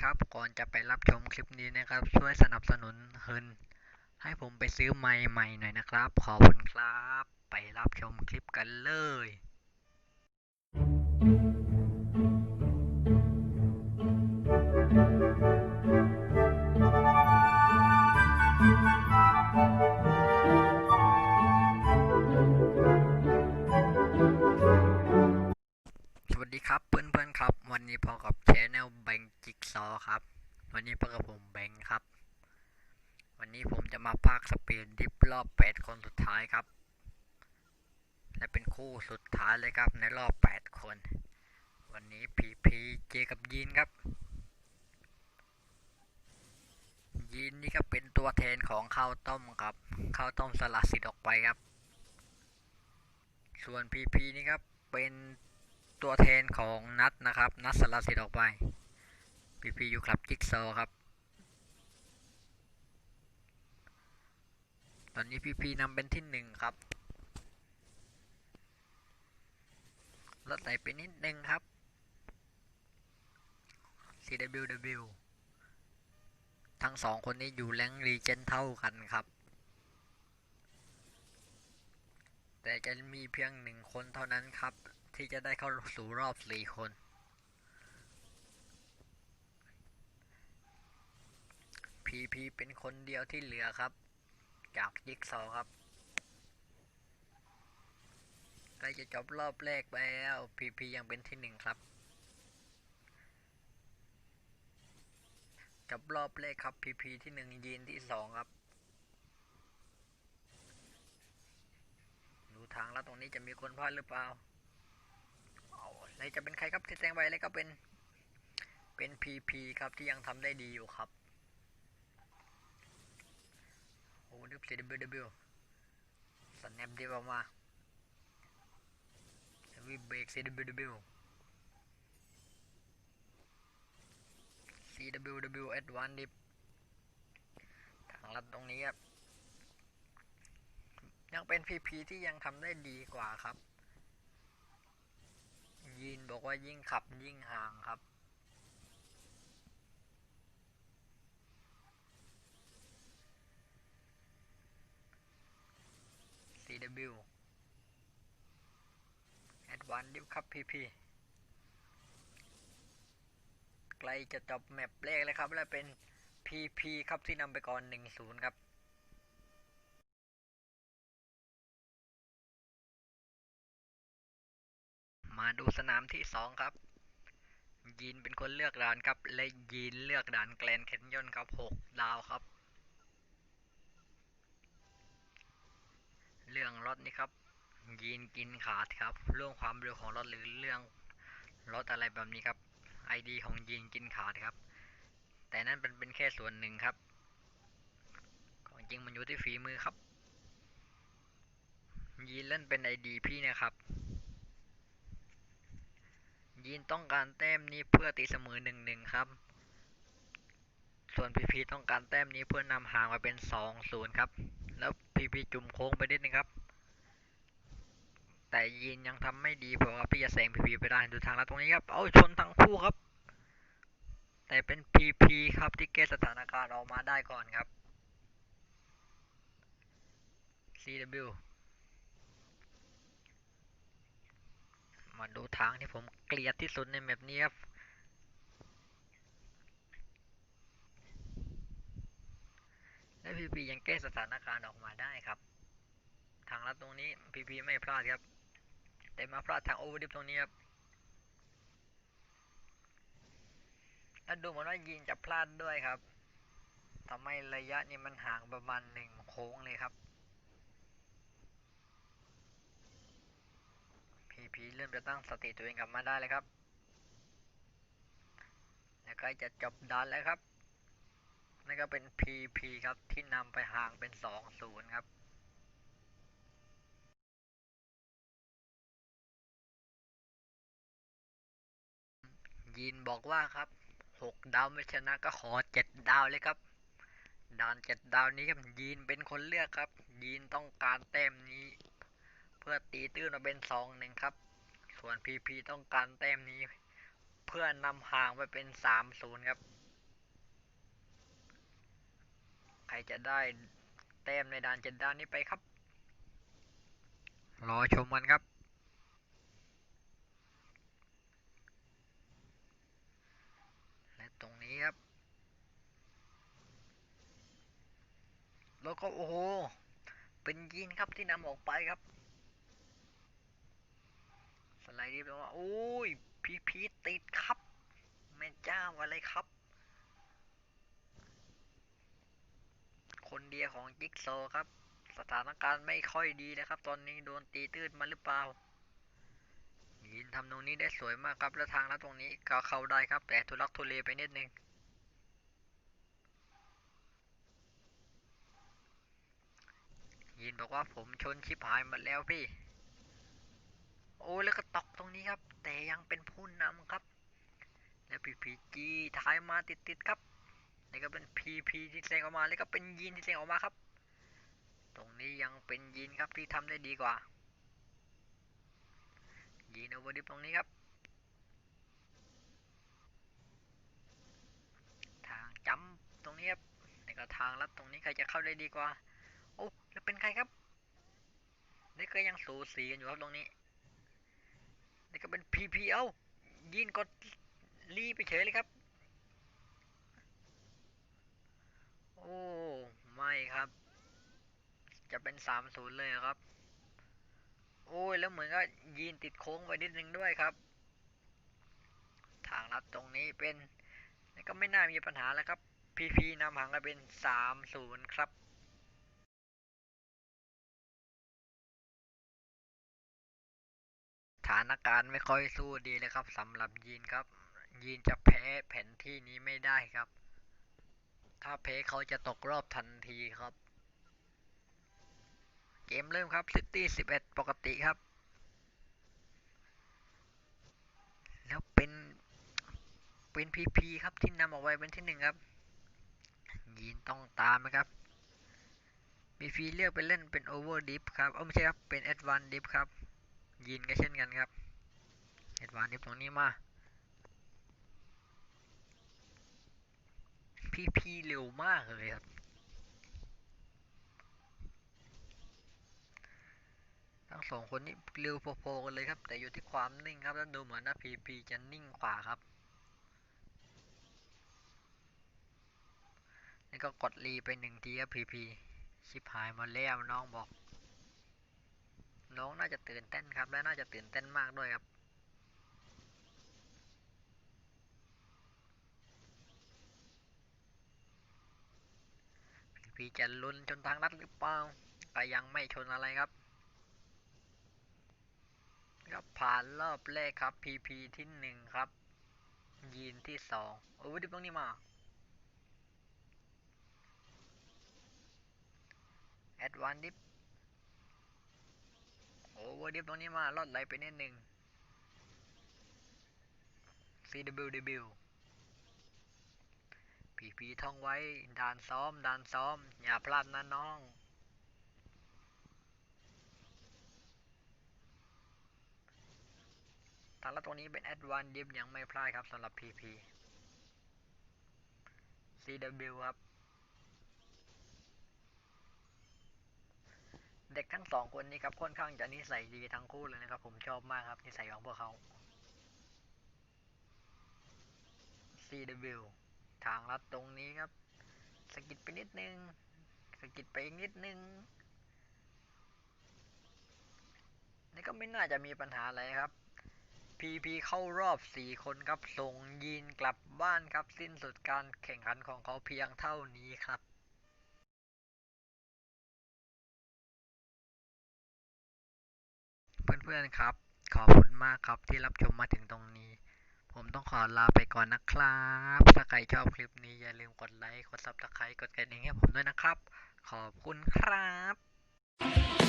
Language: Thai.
ครับ ก่อนจะไปรับชมคลิปนี้นะครับ ช่วยสนับสนุนเฮินให้ผมไปซื้อไม้ใหม่หน่อยนะครับ ขอบคุณครับ ไปรับชมคลิปกันเลย วันนี้พบกับผมแบงค์ครับ วันนี้ผมจะมาพากสปีดดิฟรอบ 8 คนสุดท้ายครับ และเป็นคู่สุดท้ายเลยครับในรอบ 8 คน วันนี้พีพีเจกับยีนครับ ยีนนี่ก็เป็นตัวแทนของข้าวต้มครับ ข้าวต้มสลัดสิทธิ์ออกไปครับ ส่วนพีพีนี่ครับเป็นตัวแทนของนัดนะครับ นัดสลัดสิทธิ์ออกไป พีพีอยู่ครับจิ๊กซอครับ ตอนนี้พีพีนำเป็นที่หนึ่งครับลดไหลไปนิดนึงครับ CWW ทั้งสองคนนี้อยู่แรงรีเจนเท่ากันครับ แต่จะมีเพียงหนึ่งคนเท่านั้นครับ ที่จะได้เข้าสู่รอบสี่คน พีพีเป็นคนเดียวที่เหลือครับ จากยิกซอว์ครับใกล้จะจบรอบแรกไปแล้วพีพียังเป็นที่หนึ่งครับ จบรอบแรกครับพีพีที่หนึ่งยีนที่สองครับ ดูทางแล้วตรงนี้จะมีคนพลาดหรือเปล่าเอาเลยจะเป็นใครครับที่แซงไปเลยก็เป็น เป็นพีพีครับที่ยังทำได้ดีอยู่ครับ โอ้ดึบ CWW สแนปดีออกมาวีเบรก CWW CWW Advanced Dip ทางลัดตรงนี้ครับ ยังเป็น PP ที่ยังทำได้ดีกว่าครับ ยีนบอกว่ายิ่งขับยิ่งห่างครับ CW Advanced Dip ครับ PP ใกล้จะจบแมปแรกเลยครับ และเป็น PP ครับที่นำไปก่อน 1-0 ครับมาดูสนามที่สองครับ ยีนเป็นคนเลือกด่านครับ และยีนเลือกด่านแกลนแคนยอนครับหกดาวครับ เรื่องรถนี่ครับ ยีนกินขาดครับ เรื่องความเร็วของรถหรือเรื่องรถอะไรแบบนี้ครับไอดีของยีนกินขาดครับ แต่นั่นเป็นเป็นแค่ส่วนหนึ่งครับ ของจริงมันอยู่ที่ฝีมือครับ ยีนเล่นเป็นไอดีพี่นะครับ ยีนต้องการแต้มนี้เพื่อตีเสมอหนึ่งหนึ่งครับ ส่วนพีพีต้องการแต้มนี้เพื่อนำห่างมาเป็นสองศูนย์ครับ พีพีจุ่มโค้งไปนิดนึงครับ แต่ยีนยังทำไม่ดีพอครับพี่จะแซงพีพีไปได้ดูทางลัดตรงนี้ครับ เอาชนทั้งคู่ครับ แต่เป็นพีพีครับที่แก้สถานการณ์ออกมาได้ก่อนครับ CW มาดูทางที่ผมเกลียดที่สุดในแมปนี้ครับ และพีพียังแก้สถานการณ์ออกมาได้ครับ ทางลัดตรงนี้พีพีไม่พลาดครับ แต่มาพลาดทางโอเวอร์ดิฟตรงนี้ครับและดูเหมือนว่ายิงจะพลาดด้วยครับทำให้ระยะนี้มันห่างประมาณหนึ่งโค้งเลยครับพีพีเริ่มจะตั้งสติตัวเองกลับมาได้เลยครับ แล้วใกล้จะจบดันแล้วครับ นั่นก็เป็นพีพีครับที่นำไปห่างเป็นสองศูนย์ครับยินบอกว่าครับหกดาวไม่ชนะก็ขอเจ็ดดาวเลยครับ ด่านเจ็ดดาวนี้ครับยีนเป็นคนเลือกครับ ยีนต้องการแต้มนี้ เพื่อตีตื้นมาเป็นสองหนึ่งครับ ส่วนพีพีต้องการแต้มนี้ เพื่อนำห่างไปเป็นสามศูนย์ครับ ใครจะได้แต้มในด่านเจ็ดด่านนี้ไปครับ รอชมกันครับและตรงนี้ครับ แล้วก็โอ้โห เป็นยีนครับที่นำออกไปครับ สไลด์ดิฟแล้วว่าโอ้ย พีพีติดครับ แม่เจ้าอะไรครับ คนเดียวของจิ๊กโซครับ สถานการณ์ไม่ค่อยดีนะครับ ตอนนี้โดนตีตื้นมาหรือเปล่ายินทำตรงนี้ได้สวยมากครับแล้วทางลัดตรงนี้ก็เข้าได้ครับ แต่ทุลักทุเลไปนิดนึงยินบอกว่าผมชนชิบหายหมดแล้วพี่ โอ้แล้วก็ตกตรงนี้ครับ แต่ยังเป็นผู้นำครับ แล้วพีพีจีท้ายมาติดๆครับ นี่ก็เป็นพีพีที่แซงออกมาแล้วก็เป็นยีนที่แซงออกมาครับ ตรงนี้ยังเป็นยีนครับที่ทำได้ดีกว่า ยีนโอเวอร์ดิฟตรงนี้ครับ ทางจำตรงนี้ครับนี่ก็ทางลัดตรงนี้ใครจะเข้าได้ดีกว่า โอ้แล้วเป็นใครครับนี่ก็ยังสูสีกันอยู่ครับตรงนี้นี่ก็เป็นพีพีเอ้ายีนกดรีไปเฉยเลยครับ โอ้ ไม่ครับ จะเป็นสามศูนย์เลยครับ โอ้ย แล้วเหมือนก็ยีนติดโค้งไปนิดนึงด้วยครับ ทางลัดตรงนี้เป็น ก็ไม่น่ามีปัญหาแล้วครับ พีพีนำห่างกันเป็นสามศูนย์ครับสถานการณ์ไม่ค่อยสู้ดีเลยครับสำหรับยีนครับ ยีนจะแพ้แผนที่นี้ไม่ได้ครับ ถ้าแพ้เขาจะตกรอบทันทีครับ เกมเริ่มครับซิตี้สิบเอ็ดปกติครับ แล้วเป็นเป็นพีพีครับที่นำออกไว้เป็นที่หนึ่งครับ ยีนต้องตามนะครับพีพีเลือกไปเล่นเป็นโอเวอร์ดิฟครับเออไม่ใช่ครับเป็นแอดวานดิฟครับ ยีนก็เช่นกันครับแอดวานดิฟตรงนี้มา พีพีเร็วมากเลยครับทั้งสองคนนี้เร็วพอๆกันเลยครับ แต่อยู่ที่ความนิ่งครับแล้วดูเหมือนว่าพีพีจะนิ่งกว่าครับนี่ก็กดรีไปหนึ่งทีครับพีพีชิบหายมาแล้วน้องบอก น้องน่าจะตื่นเต้นครับ และน่าจะตื่นเต้นมากด้วยครับ พีพีจะลุ้นจนทางลัดหรือเปล่าก็ยังไม่ชนอะไรครับก็ผ่านรอบแรกครับ PP ที่หนึ่งครับ ยีนที่สองโอ้ดิบตรงนี้มาแอดวานดิฟโอ้ยดิฟตรงนี้มาลอดไหลไปนิดหนึ่ง CWW PP ท่องไว้ด่านซ้อมด่านซ้อม อย่าพลาดนะน้องทางลัดตรงนี้เป็น a d v a n c e Dip ยังไม่พลาดครับสำหรับ PP CW ครับ เด็กทั้งสองคนนี้ครับค่อนข้างจะนิสัยดีทั้งคู่เลยนะครับผมชอบมากครับนิสัยของพวกเขา CW ทางลัดตรงนี้ครับสะกิดไปนิดนึงสะกิดไปอีกนิดนึงนี่ก็ไม่น่าจะมีปัญหาอะไรครับ PP เข้ารอบ 4 คนครับ ส่งยีนกลับบ้านครับ สิ้นสุดการแข่งขันของเขาเพียงเท่านี้ครับเพื่อนๆครับ ขอบคุณมากครับที่รับชมมาถึงตรงนี้ ผมต้องขอลาไปก่อนนะครับ ถ้าใครชอบคลิปนี้อย่าลืมกดไลค์ กดซับสไครต์กดกระดิ่งให้ผมด้วยนะครับ ขอบคุณครับ